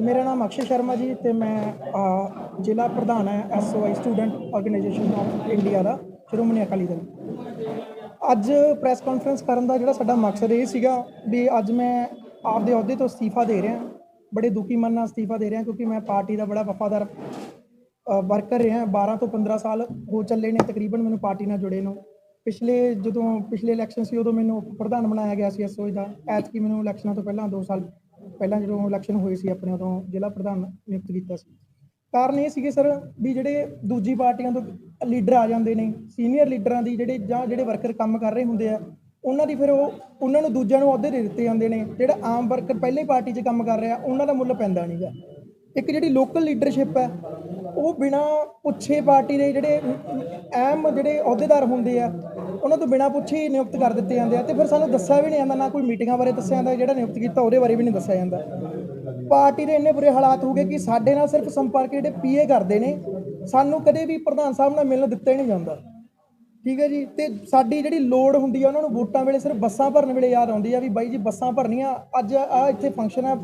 ਮੇਰਾ ਨਾਮ ਅਕਸ਼ੇ ਸ਼ਰਮਾ ਜੀ ਤੇ ਮੈਂ ਜ਼ਿਲ੍ਹਾ ਪ੍ਰਧਾਨ ਹੈ SOI student organisation of India ਦਾ, ਸ਼੍ਰੋਮਣੀ ਅਕਾਲੀ ਦਲ। ਅੱਜ ਪ੍ਰੈਸ ਕਾਨਫਰੰਸ ਕਰਨ ਦਾ ਜਿਹੜਾ ਸਾਡਾ ਮਕਸਦ ਇਹ ਸੀਗਾ ਵੀ ਅੱਜ ਮੈਂ ਆਪਦੇ ਅਹੁਦੇ ਤੋਂ ਅਸਤੀਫਾ ਦੇ ਰਿਹਾ, ਬੜੇ ਦੁਖੀ ਮਨ ਨਾਲ ਅਸਤੀਫਾ ਦੇ ਰਿਹਾ ਕਿਉਂਕਿ ਮੈਂ ਪਾਰਟੀ ਦਾ ਬੜਾ ਵਫਾਦਾਰ ਵਰਕਰ ਰਿਹਾ 12 ਤੋਂ 15 ਸਾਲ ਹੋ ਚੱਲੇ ਨੇ ਤਕਰੀਬਨ ਮੈਨੂੰ ਪਾਰਟੀ ਨਾਲ ਜੁੜੇ ਨੂੰ। ਪਿਛਲੇ ਜਦੋਂ ਪਿਛਲੇ ਇਲੈਕਸ਼ਨ ਸੀ ਉਦੋਂ ਮੈਨੂੰ ਪ੍ਰਧਾਨ ਬਣਾਇਆ ਗਿਆ ਸੀ ਐਸਓਆਈ ਦਾ, ਐਤਕੀ ਮੈਨੂੰ ਇਲੈਕਸ਼ਨਾਂ ਤੋਂ ਪਹਿਲਾਂ 2 ਸਾਲ ਪਹਿਲਾਂ ਜਦੋਂ ਇਲੈਕਸ਼ਨ ਹੋਏ ਸੀ ਆਪਣੇ ਉਦੋਂ ਜ਼ਿਲ੍ਹਾ ਪ੍ਰਧਾਨ ਨਿਯੁਕਤ ਕੀਤਾ ਸੀ। ਕਾਰਨ ਇਹ ਸੀਗੇ ਸਰ ਵੀ ਜਿਹੜੇ ਦੂਜੀ ਪਾਰਟੀਆਂ ਤੋਂ ਲੀਡਰ ਆ ਜਾਂਦੇ ਨੇ ਸੀਨੀਅਰ ਲੀਡਰਾਂ ਦੀ ਜਿਹੜੇ ਜਾਂ ਜਿਹੜੇ ਵਰਕਰ ਕੰਮ ਕਰ ਰਹੇ ਹੁੰਦੇ ਆ, ਉਹਨਾਂ ਦੀ ਫਿਰ ਉਹ ਉਹਨਾਂ ਨੂੰ ਦੂਜਿਆਂ ਨੂੰ ਅਹੁਦੇ ਦੇ ਦਿੱਤੇ ਜਾਂਦੇ ਨੇ। ਜਿਹੜਾ ਆਮ ਵਰਕਰ ਪਹਿਲੇ ਪਾਰਟੀ 'ਚ ਕੰਮ ਕਰ ਰਿਹਾ, ਉਹਨਾਂ ਦਾ ਮੁੱਲ ਪੈਂਦਾ ਨਹੀਂਗਾ ਇੱਕ ਜਿਹੜੀ ਲੋਕਲ ਲੀਡਰਸ਼ਿਪ ਹੈ ਉਹ ਬਿਨਾ ਪੁੱਛੇ ਪਾਰਟੀ ਦੇ ਜਿਹੜੇ ਅਹਿਮ ਜਿਹੜੇ ਅਹੁਦੇਦਾਰ ਹੁੰਦੇ ਆ, ਉਹਨਾਂ ਤੋਂ ਬਿਨਾ ਪੁੱਛੇ ਹੀ ਨਿਯੁਕਤ ਕਰ ਦਿੱਤੇ ਜਾਂਦੇ ਆ ਤੇ ਫਿਰ ਸਾਨੂੰ ਦੱਸਿਆ ਵੀ ਨਹੀਂ ਜਾਂਦਾ, ਨਾ ਕੋਈ ਮੀਟਿੰਗਾਂ ਬਾਰੇ ਦੱਸਿਆ ਜਾਂਦਾ, ਜਿਹੜਾ ਨਿਯੁਕਤ ਕੀਤਾ ਉਹਦੇ ਬਾਰੇ ਵੀ ਨਹੀਂ ਦੱਸਿਆ ਜਾਂਦਾ। ਪਾਰਟੀ ਦੇ ਇੰਨੇ ਬੁਰੇ ਹਾਲਾਤ ਹੋ ਗਏ ਕਿ ਸਾਡੇ ਨਾਲ ਸਿਰਫ ਸੰਪਰਕ ਜਿਹੜੇ ਪੀਏ ਕਰਦੇ ਨੇ, ਸਾਨੂੰ ਕਦੇ ਵੀ ਪ੍ਰਧਾਨ ਸਾਹਿਬ ਨਾਲ ਮਿਲਣ ਦਿੱਤਾ ਹੀ ਨਹੀਂ ਜਾਂਦਾ। ਠੀਕ ਹੈ ਜੀ? ਤੇ ਸਾਡੀ ਜਿਹੜੀ ਲੋੜ ਹੁੰਦੀ ਆ, ਉਹਨਾਂ ਨੂੰ ਵੋਟਾਂ ਵੇਲੇ ਸਿਰਫ ਬੱਸਾਂ ਭਰਨ ਵੇਲੇ ਯਾਦ ਆਉਂਦੀ ਆ ਵੀ ਬਾਈ ਜੀ, ਬੱਸਾਂ ਭਰਨੀਆਂ, ਅੱਜ ਆ ਇੱਥੇ ਫੰਕਸ਼ਨ ਆ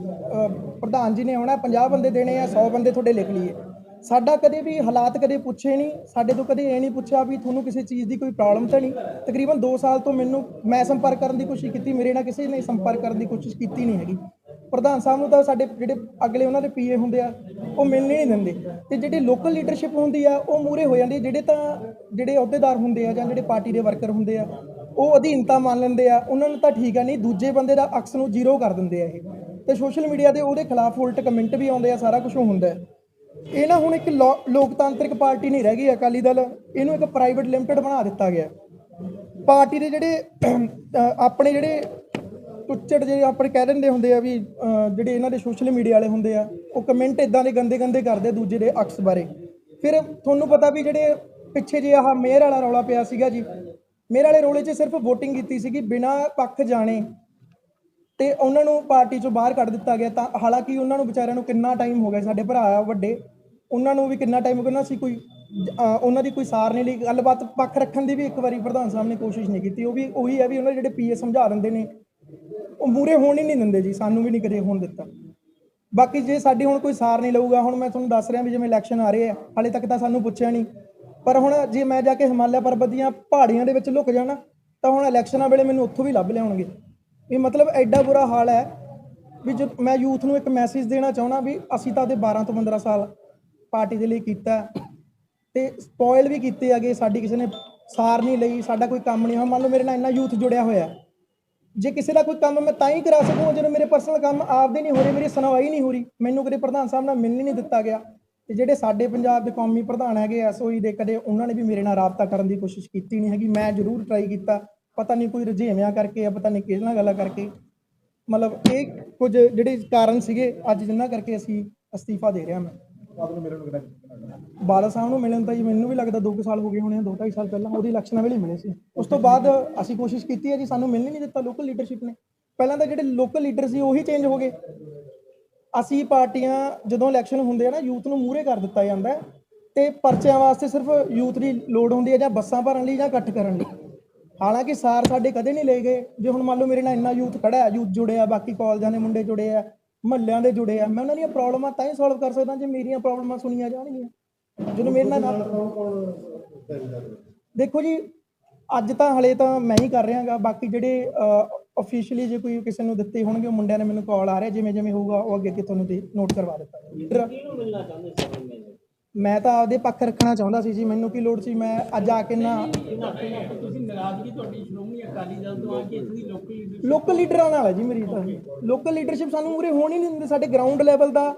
ਪ੍ਰਧਾਨ ਜੀ ਨੇ ਆਉਣਾ 50 ਬੰਦੇ ਦੇਣੇ ਆ 100 ਬੰਦੇ ਤੁਹਾਡੇ ਲਿਖ ਲਈਏ। ਸਾਡਾ ਕਦੇ ਵੀ ਹਾਲਾਤ ਕਦੇ ਪੁੱਛੇ ਨਹੀਂ, ਸਾਡੇ ਤੋਂ ਕਦੇ ਇਹ ਨਹੀਂ ਪੁੱਛਿਆ ਵੀ ਤੁਹਾਨੂੰ ਕਿਸੇ ਚੀਜ਼ ਦੀ ਕੋਈ ਪ੍ਰੋਬਲਮ ਤਾਂ ਨਹੀਂ। ਤਕਰੀਬਨ 2 ਸਾਲ ਤੋਂ ਮੈਨੂੰ, ਮੈਂ ਸੰਪਰਕ ਕਰਨ ਦੀ ਕੋਸ਼ਿਸ਼ ਕੀਤੀ, ਮੇਰੇ ਨਾਲ ਕਿਸੇ ਨੇ ਸੰਪਰਕ ਕਰਨ ਦੀ ਕੋਸ਼ਿਸ਼ ਕੀਤੀ ਨਹੀਂ ਹੈਗੀ। ਪ੍ਰਧਾਨ ਸਾਹਿਬ ਨੂੰ ਤਾਂ ਸਾਡੇ ਜਿਹੜੇ ਅਗਲੇ ਉਹਨਾਂ ਦੇ ਪੀਏ ਹੁੰਦੇ ਆ, ਉਹ ਮਿਲਣੇ ਨਹੀਂ ਦਿੰਦੇ। ਤੇ ਜਿਹੜੇ ਲੋਕਲ ਲੀਡਰਸ਼ਿਪ ਹੁੰਦੀ ਆ, ਉਹ ਮੂਰੇ ਹੋ ਜਾਂਦੀ ਜਿਹੜੇ ਤਾਂ, ਜਿਹੜੇ ਅਹੁਦੇਦਾਰ ਹੁੰਦੇ ਆ ਜਾਂ ਜਿਹੜੇ ਪਾਰਟੀ ਦੇ ਵਰਕਰ ਹੁੰਦੇ ਆ, ਉਹ ਅਧੀਨਤਾ ਮੰਨ ਲੈਂਦੇ ਆ। ਉਹਨਾਂ ਨੂੰ ਤਾਂ ਠੀਕ ਆ ਨਹੀਂ, ਦੂਜੇ ਬੰਦੇ ਦਾ ਅਕਸ ਨੂੰ ਜ਼ੀਰੋ ਕਰ ਦਿੰਦੇ ਆ ਇਹ। ਤੇ ਸੋਸ਼ਲ ਮੀਡੀਆ ਦੇ ਉਹਦੇ ਖਿਲਾਫ ਉਲਟ ਕਮੈਂਟ ਵੀ ਆਉਂਦੇ ਆ, ਸਾਰਾ ਕੁਝ ਹੁੰਦਾ। ਇਹ ਨਾ ਹੁਣ ਇੱਕ ਲੋ- ਲੋਕਤਾਂਤਰਿਕ ਪਾਰਟੀ ਨਹੀਂ ਰਹਿ ਗਈ, ਅਕਾਲੀ ਦਲ। ਇਹਨੂੰ ਇੱਕ ਪ੍ਰਾਈਵੇਟ ਲਿਮਟਿਡ ਬਣਾ ਦਿੱਤਾ ਗਿਆ। ਪਾਰਟੀ ਦੇ ਜਿਹੜੇ ਆਪਣੇ ਜਿਹੜੇ ਟੁੱਚੜ ਜਿਹੜੇ ਆਪਣੇ ਕਹਿ ਦਿੰਦੇ ਹੁੰਦੇ ਆ ਵੀ ਜਿਹੜੇ ਇਹਨਾਂ ਦੇ ਸੋਸ਼ਲ ਮੀਡੀਆ ਵਾਲੇ ਹੁੰਦੇ ਆ, ਉਹ ਕਮੈਂਟ ਇਦਾਂ ਦੇ ਗੰਦੇ ਗੰਦੇ ਕਰਦੇ ਆ ਦੂਜੇ ਦੇ ਅਕਸ ਬਾਰੇ। ਫਿਰ ਤੁਹਾਨੂੰ ਪਤਾ ਵੀ ਜਿਹੜੇ ਪਿੱਛੇ ਜੇ ਆਹ ਮੇਅਰ ਵਾਲਾ ਰੌਲਾ ਪਿਆ ਸੀਗਾ ਜੀ ਮੇਅਰ ਵਾਲੇ ਰੌਲੇ 'ਚ ਸਿਰਫ VOTING ਕੀਤੀ ਸੀਗੀ, ਬਿਨਾਂ ਪੱਖ ਜਾਣੇ। ਤੇ ਉਹਨਾਂ ਨੂੰ ਪਾਰਟੀ ਚੋਂ ਬਾਹਰ ਕੱਢ ਦਿੱਤਾ ਗਿਆ। ਤਾਂ ਹਾਲਾਂਕਿ ਉਹਨਾਂ ਨੂੰ ਵਿਚਾਰਿਆਂ ਨੂੰ ਕਿੰਨਾ ਟਾਈਮ ਹੋ ਗਿਆ, ਸਾਡੇ ਭਰਾ ਆ, ਵੱਡੇ, ਉਹਨਾਂ ਨੂੰ ਵੀ ਕਿੰਨਾ ਟਾਈਮ ਹੋ ਗਿਆ, ਉਹਨਾਂ ਸੀ ਕੋਈ ਉਹਨਾਂ ਦੀ ਕੋਈ ਸਾਰ ਨਹੀਂ ਲਈ। ਗੱਲਬਾਤ ਪੱਖ ਰੱਖਣ ਦੀ ਵੀ ਇੱਕ ਵਾਰੀ ਪ੍ਰਧਾਨ ਸਾਹਿਬ ਨੇ ਕੋਸ਼ਿਸ਼ ਨਹੀਂ ਕੀਤੀ। ਉਹ ਵੀ ਉਹੀ ਹੈ ਵੀ ਉਹਨਾਂ ਦੇ ਜਿਹੜੇ ਪੀਏ ਸਮਝਾ ਦਿੰਦੇ ਨੇ, ਉਹ ਮੂਰੇ ਹੋਣ ਹੀ ਨਹੀਂ ਦਿੰਦੇ ਜੀ, ਸਾਨੂੰ ਵੀ ਨਹੀਂ ਕਦੇ ਹੋਣ ਦਿੱਤਾ। ਬਾਕੀ ਜੇ ਸਾਡੀ ਹੁਣ ਕੋਈ ਸਾਰ ਨਹੀਂ ਲਊਗਾ, ਹੁਣ ਮੈਂ ਤੁਹਾਨੂੰ ਦੱਸ ਰਿਹਾ ਵੀ ਜਿਵੇਂ ਇਲੈਕਸ਼ਨ ਆ ਰਹੇ ਆ, ਹਾਲੇ ਤੱਕ ਤਾਂ ਸਾਨੂੰ ਪੁੱਛਿਆ ਨਹੀਂ। ਪਰ ਹੁਣ ਜੇ ਮੈਂ ਜਾ ਕੇ ਹਿਮਾਲਿਆ ਪਰਬਤ ਦੀਆਂ ਪਹਾੜੀਆਂ ਦੇ ਵਿੱਚ ਲੁਕ ਜਾਣਾ, ਤਾਂ ਹੁਣ ਇਲੈਕਸ਼ਨਾਂ ਵੇਲੇ ਮੈਨੂੰ ਉੱਥੋਂ ਵੀ ਲੱਭ ਲਿਆਉਣਗੇ। ਇਹ ਮਤਲਬ ਐਡਾ ਬੁਰਾ ਹਾਲ ਹੈ ਵੀ ਜੋ ਮੈਂ ਯੂਥ ਨੂੰ ਇੱਕ ਮੈਸੇਜ ਦੇਣਾ ਚਾਹਣਾ ਵੀ ਅਸੀਂ ਤਾਂ ਦੇ 12 ਤੋਂ 15 ਸਾਲ ਪਾਰਟੀ ਦੇ ਲਈ ਕੀਤਾ ਹੈ ਤੇ ਸਪੋਇਲ ਵੀ ਕੀਤੇ ਹੈਗੇ, ਸਾਡੀ ਕਿਸੇ ਨੇ ਸਾਰ ਨਹੀਂ ਲਈ, ਸਾਡਾ ਕੋਈ ਕੰਮ ਨਹੀਂ ਹੋਇਆ। ਮੰਨ ਲਓ ਮੇਰੇ ਨਾਲ ਇੰਨਾ ਯੂਥ ਜੁੜਿਆ ਹੋਇਆ ਜੇ ਕਿਸੇ ਦਾ ਕੋਈ ਕੰਮ ਮੈਂ ਤਾਂ ਹੀ ਕਰਾ ਸਕੂੰ, ਜਦੋਂ ਮੇਰੇ ਪਰਸਨਲ ਕੰਮ ਆਪਦੇ ਨਹੀਂ ਹੋ ਰਹੇ, ਮੇਰੀ ਸੁਣਵਾਈ ਨਹੀਂ ਹੋ ਰਹੀ। ਮੈਨੂੰ ਕਦੇ ਪ੍ਰਧਾਨ ਸਾਹਿਬ ਨਾਲ ਮਿਲਣ ਨਹੀਂ ਦਿੱਤਾ ਗਿਆ। ਤੇ ਜਿਹੜੇ ਸਾਡੇ ਪੰਜਾਬ ਦੇ ਕੌਮੀ ਪ੍ਰਧਾਨ ਹੈਗੇ ਐਸਓਈ ਦੇ ਕਦੇ ਉਹਨਾਂ ਨੇ ਵੀ ਮੇਰੇ ਨਾਲ ਰਾਬਤਾ ਕਰਨ ਦੀ ਕੋਸ਼ਿਸ਼ ਕੀਤੀ ਨਹੀਂ ਹੈਗੀ। ਮੈਂ ਜ਼ਰੂਰ ਟਰਾਈ ਕੀਤਾ। ਪਤਾ ਨਹੀਂ ਕੋਈ ਰੁਝੇਵਿਆਂ ਕਰਕੇ ਆ ਪਤਾ ਨਹੀਂ ਕਿਸ ਨਾਲ ਗੱਲਾਂ ਕਰਕੇ। ਮਤਲਬ ਇਹ ਕੁਝ ਜਿਹੜੇ ਕਾਰਨ ਸੀਗੇ ਅੱਜ ਜਿੰਨਾ ਕਰਕੇ ਅਸੀਂ ਅਸਤੀਫਾ ਦੇ ਰਿਹਾ ਮੈਂ। ਬਾਦਲ ਸਾਹਿਬ ਨੂੰ ਮਿਲਣ ਤਾਂ ਜੀ ਮੈਨੂੰ ਵੀ ਲੱਗਦਾ 2 ਸਾਲ ਹੋ ਗਏ ਹੋਣੇ ਆ 2.5 ਸਾਲ ਪਹਿਲਾਂ ਉਹਦੀ ਇਲੈਕਸ਼ਨਾਂ ਵੇਲੇ ਮਿਲੇ ਸੀ। ਉਸ ਤੋਂ ਬਾਅਦ ਅਸੀਂ ਕੋਸ਼ਿਸ਼ ਕੀਤੀ ਹੈ ਜੀ ਸਾਨੂੰ ਮਿਲਣ ਨਹੀਂ ਦਿੱਤਾ ਲੋਕਲ ਲੀਡਰਸ਼ਿਪ ਨੇ। ਪਹਿਲਾਂ ਤਾਂ ਜਿਹੜੇ ਲੋਕਲ ਲੀਡਰ ਸੀ ਉਹੀ ਚੇਂਜ ਹੋ ਗਏ। ਅਸੀਂ ਪਾਰਟੀਆਂ ਜਦੋਂ ਇਲੈਕਸ਼ਨ ਹੁੰਦੇ ਆ ਨਾ ਯੂਥ ਨੂੰ ਮੂਹਰੇ ਕਰ ਦਿੱਤਾ ਜਾਂਦਾ ਤੇ ਪਰਚਿਆਂ ਵਾਸਤੇ ਸਿਰਫ ਯੂਥ ਦੀ ਲੋੜ ਹੁੰਦੀ ਹੈ ਜਾਂ ਬੱਸਾਂ ਭਰਨ ਲਈ ਜਾਂ ਇਕੱਠ ਕਰਨ ਲਈ। ਹਾਲਾਂਕਿ ਸਾਰ ਸਾਡੇ ਕਦੇ ਨਹੀਂ ਲਏ ਗਏ। ਜੇ ਹੁਣ ਮੰਨ ਲਓ ਮੇਰੇ ਨਾਲ ਇੰਨਾ ਯੂਥ ਖੜਾ ਹੈ, ਯੂਥ ਜੁੜਿਆ ਬਾਕੀ ਕਾਲਜਾਂ ਦੇ ਮੁੰਡੇ ਜੁੜੇ ਆ, ਮਹੱਲਿਆਂ ਦੇ ਜੁੜੇ ਆ, ਮੈਂ ਉਹਨਾਂ ਦੀਆਂ ਪ੍ਰੋਬਲਮਾਂ ਤਾਂ ਹੀ ਸੋਲਵ ਕਰ ਸਕਦਾ ਜੇ ਮੇਰੀਆਂ ਪ੍ਰੋਬਲਮਾਂ ਸੁਣੀਆਂ ਜਾਣਗੀਆਂ। ਜਦੋਂ ਮੇਰੇ ਨਾਲ ਦੇਖੋ ਜੀ, ਅੱਜ ਤਾਂ ਹਲੇ ਤਾਂ ਮੈਂ ਹੀ ਕਰ ਰਿਹਾਗਾ। ਬਾਕੀ ਜਿਹੜੇ ਅਫੀਸ਼ੀਅਲੀ ਜੇ ਕੋਈ ਕਿਸੇ ਨੂੰ ਦਿੱਤੇ ਹੋਣਗੇ, ਉਹ ਮੁੰਡਿਆਂ ਨੇ ਮੈਨੂੰ ਕਾਲ ਆ ਰਿਹਾ ਜਿਵੇਂ ਜਿਵੇਂ ਹੋਊਗਾ, ਉਹ ਅੱਗੇ ਅੱਗੇ ਤੁਹਾਨੂੰ ਨੋਟ ਕਰਵਾ ਦਿੱਤਾ ਜਾਊਗਾ। ਮੈਂ ਤਾਂ ਆਪਦੇ ਪੱਖ ਰੱਖਣਾ ਚਾਹੁੰਦਾ ਸੀ ਜੀ, ਮੈਨੂੰ ਕੀ ਲੋੜ ਸੀ? ਮੈਂ ਅੱਜ ਆ ਕੇ ਨਾ ਤੁਸੀਂ ਨਾਰਾਜ਼ਗੀ ਤੁਹਾਡੀ ਸ਼੍ਰੋਮਣੀ ਅਕਾਲੀ ਦਲ ਤੋਂ ਆ ਕੇ ਇੱਥੇ ਦੀ ਲੋਕਲ ਲੀਡਰ ਲੋਕਲ ਲੀਡਰਾਂ ਨਾਲ ਹੈ ਜੀ ਮੇਰੀ ਤਾਂ। ਲੋਕਲ ਲੀਡਰਸ਼ਿਪ ਸਾਨੂੰ ਮੂਰੇ ਹੋਣ ਹੀ ਨਹੀਂ ਦਿੰਦੇ, ਸਾਡੇ ਗਰਾਊਂਡ ਲੈਵਲ ਦਾ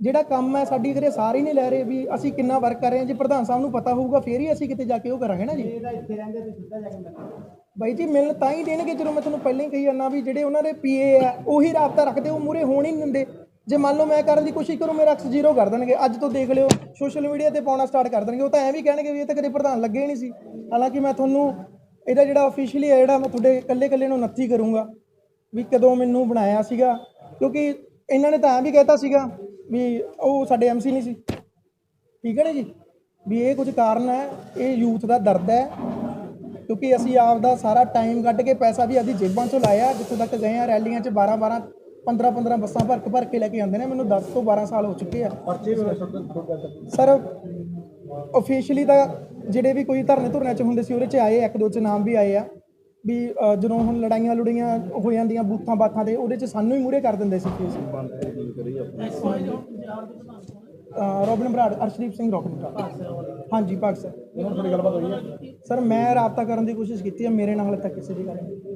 ਜਿਹੜਾ ਕੰਮ ਹੈ, ਸਾਡੀ ਕਰੇ ਸਾਰੇ ਨਹੀਂ ਲੈ ਰਹੇ ਵੀ ਅਸੀਂ ਕਿੰਨਾ ਵਰਕ ਕਰ ਰਹੇ ਹਾਂ। ਜੇ ਪ੍ਰਧਾਨ ਸਾਹਿਬ ਨੂੰ ਪਤਾ ਹੋਊਗਾ, ਫੇਰ ਹੀ ਅਸੀਂ ਕਿਤੇ ਜਾ ਕੇ ਉਹ ਕਰਾਂਗੇ ਨਾ ਜੀ। ਇੱਥੇ ਰਹਿੰਦੇ ਤੇ ਸਿੱਧਾ ਜਾ ਕੇ ਬਾਈ ਜੀ, ਮਿਲਣ ਤਾਂ ਹੀ ਦੇਣਗੇ, ਜਦੋਂ ਮੈਂ ਤੁਹਾਨੂੰ ਪਹਿਲਾਂ ਹੀ ਕਹੀ ਜਾਂਦਾ ਵੀ ਜਿਹੜੇ ਉਹਨਾਂ ਦੇ ਪੀਏ ਆ ਉਹੀ ਰਾਬਤਾ ਰੱਖਦੇ, ਉਹ ਮੂਰੇ ਹੋਣ ਹੀ ਨਹੀਂ ਦਿੰਦੇ। ਜੇ ਮੰਨ ਲਓ ਮੈਂ ਕਰਨ ਦੀ ਕੋਸ਼ਿਸ਼ ਕਰੂੰ, ਮੇਰਾ ਅਕਸ ਜ਼ੀਰੋ ਕਰ ਦੇਣਗੇ। ਅੱਜ ਤੋਂ ਦੇਖ ਲਿਓ ਸੋਸ਼ਲ ਮੀਡੀਆ ਤੇ ਪਾਉਣਾ ਸਟਾਰਟ ਕਰ ਦੇਣਗੇ। ਉਹ ਤਾਂ ਐਂ ਵੀ ਕਹਿਣਗੇ ਵੀ ਇਹ ਤਾਂ ਕਦੇ ਪ੍ਰਧਾਨ ਲੱਗੇ ਹੀ ਨਹੀਂ ਸੀ। ਹਾਲਾਂਕਿ ਮੈਂ ਤੁਹਾਨੂੰ ਇਹਦਾ ਜਿਹੜਾ ਅਫੀਸ਼ੀਅਲੀ ਹੈ, ਜਿਹੜਾ ਮੈਂ ਤੁਹਾਡੇ ਇਕੱਲੇ ਇਕੱਲੇ ਨੂੰ ਨੱਥੀ ਕਰੂੰਗਾ, ਵੀ ਕਦੋਂ ਮੈਨੂੰ ਬਣਾਇਆ ਸੀਗਾ। ਕਿਉਂਕਿ ਇਹਨਾਂ ਨੇ ਤਾਂ ਐਂ ਵੀ ਕਹਿਤਾ ਸੀਗਾ ਵੀ ਉਹ ਸਾਡੇ ਐਮਸੀ ਨਹੀਂ ਸੀ। ਠੀਕ ਹੈ ਨਾ ਜੀ? ਵੀ ਇਹ ਕੁਝ ਕਾਰਨ ਹੈ, ਇਹ ਯੂਥ ਦਾ ਦਰਦ ਹੈ। ਕਿਉਂਕਿ ਅਸੀਂ ਆਪ ਦਾ ਸਾਰਾ ਟਾਈਮ ਕੱਢ ਕੇ ਪੈਸਾ ਵੀ ਆਦੀ ਜੇਬਾਂ ਚੋਂ ਲਾਇਆ, ਜਿੱਥੋਂ ਤੱਕ ਗਏ ਆ, ਰੈਲੀਆਂ 'ਚ 12 12 15 15 ਬੱਸਾਂ ਭਰ ਕੇ ਭਰ ਕੇ ਲੈ ਕੇ ਜਾਂਦੇ ਨੇ ਮੈਨੂੰ 10 ਤੋਂ 12 ਸਾਲ ਹੋ ਚੁੱਕੇ ਆ। ਸਰ ਅਫੀਸ਼ੀਅਲੀ ਤਾਂ ਜਿਹੜੇ ਵੀ ਕੋਈ ਧਰਨੇ ਧੁਰਨੇ ਚ ਹੁੰਦੇ ਸੀ ਉਹਦੇ ਚ ਆਏ ਇੱਕ ਦੋ ਚ ਨਾਮ ਵੀ ਆਏ ਆ। ਵੀ ਜਦੋਂ ਹੁਣ ਲੜਾਈਆਂ ਲੁੜੀਆਂ ਹੋ ਜਾਂਦੀਆਂ ਬੂਥਾਂ ਬਾਥਾਂ ਦੇ ਉਹਦੇ ਚ ਸਾਨੂੰ ਹੀ ਮੂਹਰੇ ਕਰ ਦਿੰਦੇ ਸੀ। ਕੇਸ ਰੋਬਿਨ ਬਰਾੜ ਅਰਸ਼ਦੀਪ ਸਿੰਘ ਰੋਬਿਨ ਬਰਾੜ ਹਾਂਜੀ ਭਾਗ ਸਰ। ਹੁਣ ਤੁਹਾਡੀ ਗੱਲਬਾਤ ਹੋਈ ਹੈ? ਸਰ ਮੈਂ ਰਾਬਤਾ ਕਰਨ ਦੀ ਕੋਸ਼ਿਸ਼ ਕੀਤੀ ਹੈ ਮੇਰੇ ਨਾਲ ਤੱਕ ਕਿਸੇ ਦੀ ਗੱਲ ਨਹੀਂ।